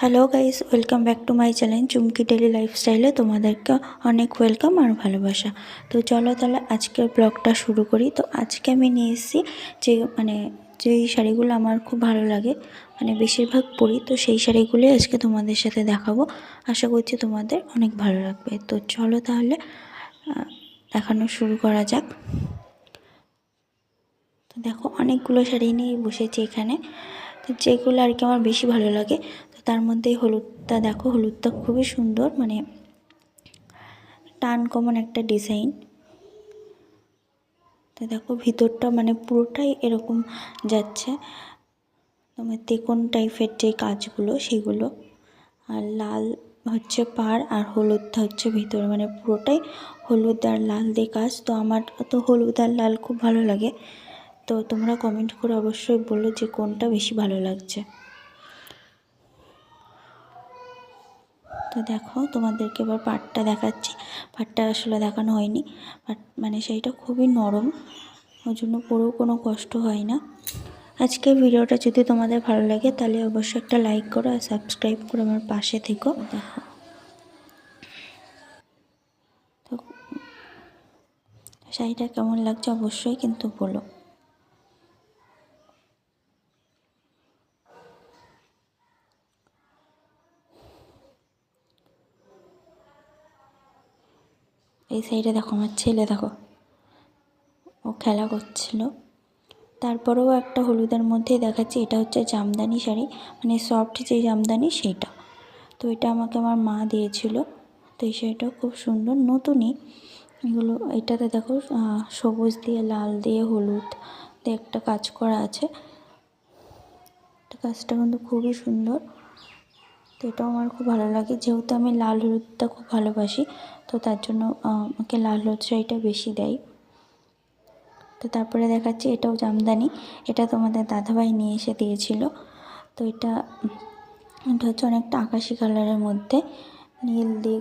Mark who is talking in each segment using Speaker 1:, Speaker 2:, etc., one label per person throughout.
Speaker 1: Hello guys welcome back to my channel Chumki daily লাইফস্টাইলে তোমাদেরকে অনেক ওয়েলকাম আর ভালোবাসা। তো চলো তাহলে আজকের ব্লগটা শুরু করি। তো আজকে আমি নিয়ে এসেছি যে মানে যেই শাড়িগুলো আমার খুব ভালো লাগে মানে বেশিরভাগ পরি, তো সেই শাড়িগুলোই আজকে তোমাদের সাথে দেখাবো। আশা করছি তোমাদের অনেক ভালো লাগবে। তো চলো তাহলে দেখানো শুরু করা যাক। তো দেখো, অনেকগুলো শাড়ি নিয়ে বসেছি এখানে। যেগুলো আর কি আমার বেশি ভালো লাগে তার মধ্যে হলুদটা, দেখো হলুদটা খুবই সুন্দর মানে টান কমন একটা ডিজাইন। তো দেখো ভিতরটা মানে পুরোটাই এরকম যাচ্ছে। তোমার তেকোন টাইপের যে কাজগুলো, সেগুলো। আর লাল হচ্ছে পাড় আর হলুদটা হচ্ছে ভিতরে মানে পুরোটাই হলুদ আর লাল দিয়ে কাজ। তো আমার তো হলুদ আর লাল খুব ভালো লাগে। তো তোমরা কমেন্ট করে অবশ্যই বলো যে কোনটা বেশি ভালো লাগছে। তো দেখো তোমাদেরকে এবার পাটটা দেখাচ্ছি। পাটটা আসলে দেখানো হয়নি। পাট মানে সেইটা খুবই নরম ওই জন্য পরেও কোনো কষ্ট হয় না। আজকের ভিডিওটা যদি তোমাদের ভালো লাগে তাহলে অবশ্যই একটা লাইক করো আর সাবস্ক্রাইব করে আমার পাশে থেকো। দেখো। তো শাড়িটা কেমন লাগছে অবশ্যই কিন্তু বলো। এই সাইডে দেখো, আমার ছেলে দেখো। ও খেলা করছিল। তারপরেও একটা হলুদের মধ্যে দেখাচ্ছি, এটা হচ্ছে জামদানি শাড়ি। মানে সফট যে জামদানি সেইটা। তো এটা আমাকে আমার মা দিয়েছিল। তো এই শাড়িটাও খুব সুন্দর, নতুনই। এগুলো, এটাতে দেখো সবুজ দিয়ে, লাল দিয়ে, হলুদ দিয়ে একটা কাজ করা আছে। কাজটা কিন্তু খুবই সুন্দর। তো এটাও আমার খুব ভালো লাগে। যেহেতু আমি লাল হলুদটা খুব ভালোবাসি, তো তার জন্য আমাকে লাল হলুদ শাড়িটা বেশি দেয়। তো তারপরে দেখাচ্ছি, এটাও জামদানি। এটা তোমাদের দাদাভাই নিয়ে এসে দিয়েছিল। তো এটা এটা হচ্ছে অনেকটা আকাশি কালারের মধ্যে। নীল দিয়ে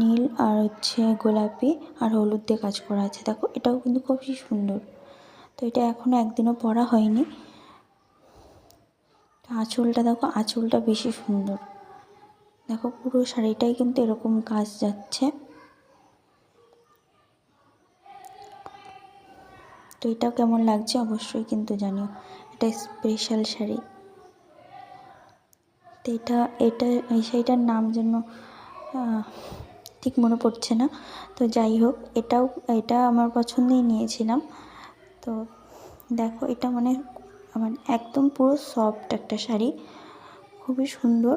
Speaker 1: নীল আর হচ্ছে গোলাপি আর হলুদ দিয়ে কাজ করা আছে। দেখো, এটাও কিন্তু খুবই সুন্দর। তো এটা এখনও একদিনও পরা হয়নি। আঁচলটা দেখো, আঁচলটা বেশি সুন্দর। দেখো, পুরো শাড়িটাই কিন্তু এরকম কাজ যাচ্ছে। তো এটা কেমন লাগছে অবশ্যই কিন্তু জানিও। এটা স্পেশাল শাড়ি। তো এটা এটা, এই শাড়িটার নাম যেন ঠিক মনে পড়ছে না। তো যাই হোক, এটাও, এটা আমার পছন্দেই নিয়েছিলাম। তো দেখো, এটা মানে আমার একদম পুরো সফট একটা শাড়ি। খুবই সুন্দর।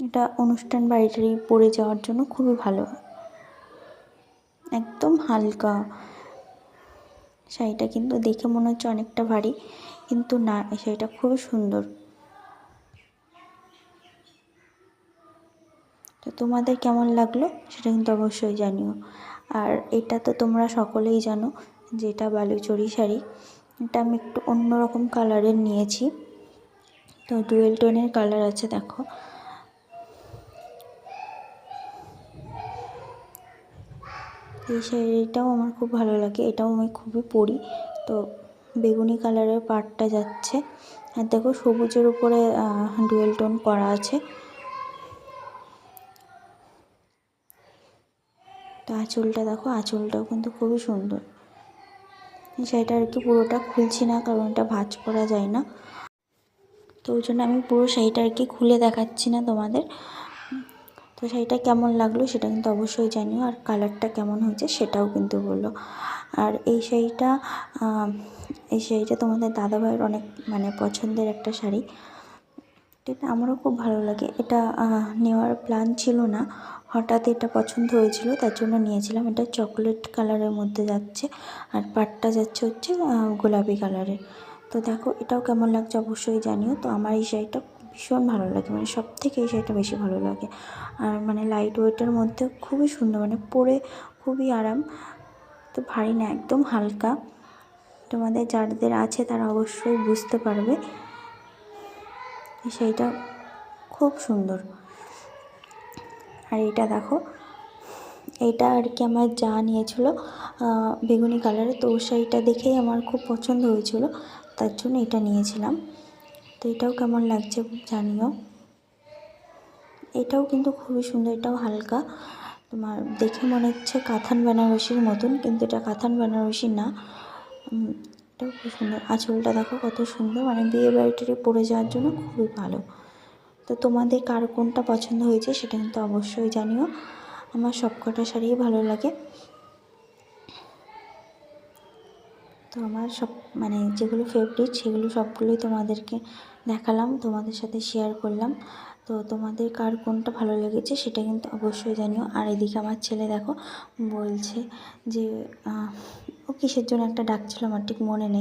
Speaker 1: এটা অনুষ্ঠান বাড়িটারি পরে যাওয়ার জন্য খুবই ভালো। একদম হালকা। শাড়িটা কিন্তু দেখে মনে হচ্ছে অনেকটা ভারী, কিন্তু না শাড়িটা খুবই সুন্দর। তো তোমাদের কেমন লাগল সেটা কিন্তু অবশ্যই জানিও। আর এটা তো তোমরা সকলেই জানো যে এটা বালুচরি শাড়ি। এটা আমি একটু অন্যরকম কালারের নিয়েছি। তো ডুয়েল টোনের কালার আছে, দেখো। এই শাড়িটাও আমার খুব ভালো লাগে, এটাও আমি খুবই পরি। তো বেগুনি কালারের পাড়টা যাচ্ছে। আর দেখো সবুজের উপরে ডুয়েল টোন করা আছে। তো আঁচলটা দেখো, আঁচলটাও কিন্তু খুবই সুন্দর। এই শাড়িটা আর কি পুরোটা খুলছি না, কারণ এটা ভাঁজ করা যায় না। তো ওই জন্য আমি পুরো শাড়িটা আর কি খুলে দেখাচ্ছি না তোমাদের। তো শাড়িটা কেমন লাগল সেটা কিন্তু অবশ্যই জানিও, আর কালারটা কেমন হয়েছে সেটাও কিন্তু বলল আর এই শাড়িটা এই শাড়িটা তোমাদের দাদাভাইয়ের অনেক মানে পছন্দের একটা শাড়ি। এটা আমারও খুব ভালো লাগে। এটা নেওয়ার প্ল্যান ছিল না। হঠাৎ এটা পছন্দ হয়েছিল, তার জন্য নিয়েছিলাম। এটা চকলেট কালারের মধ্যে যাচ্ছে, আর পাটটা যাচ্ছে হচ্ছে গোলাপি কালারের। তো দেখো, এটাও কেমন লাগছে অবশ্যই জানিও। তো আমার এই শাড়িটা ভীষণ ভালো লাগে মানে সব থেকে এই শাড়িটা বেশি ভালো লাগে। আর মানে লাইট ওয়েটের মধ্যে খুবই সুন্দর মানে পরে খুবই আরাম। তো ভারী না, একদম হালকা। তোমাদের যাদের আছে তারা অবশ্যই বুঝতে পারবে এই শাড়িটা খুব সুন্দর। আর এটা দেখো, এটা আর কি আমার যা নিয়েছিল বেগুনি কালারের তো শাড়িটা দেখেই আমার খুব পছন্দ হয়েছিল, তার জন্য এটা নিয়েছিলাম। তো এটাও কেমন লাগছে জানিও। এটাও কিন্তু খুবই সুন্দর, এটাও হালকা। তোমার দেখে মনে হচ্ছে কাতান বেনারসির মতন, কিন্তু এটা কাতান বেনারসি না। এটাও খুব সুন্দর। আঁচলটা দেখো কত সুন্দর মানে বিয়ে বাড়িটারে পরে যাওয়ার জন্য খুবই ভালো। তো তোমাদের কার কোনটা পছন্দ হয়েছে সেটা কিন্তু অবশ্যই জানিও। আমার সবকটা শাড়িই ভালো লাগে। তো আমার সব মানে যেগুলো ফেভারিট সেগুলো সবগুলোই তোমাদেরকে দেখালাম, তোমাদের সাথে শেয়ার করলাম। তো তোমাদের কার কোনটা ভালো লেগেছে সেটা কিন্তু অবশ্যই জানিও। আর এদিকে আমার ছেলে দেখো, বলছে যে ও কিসের জন্য একটা ডাকছিল আমার ঠিক মনে নেই।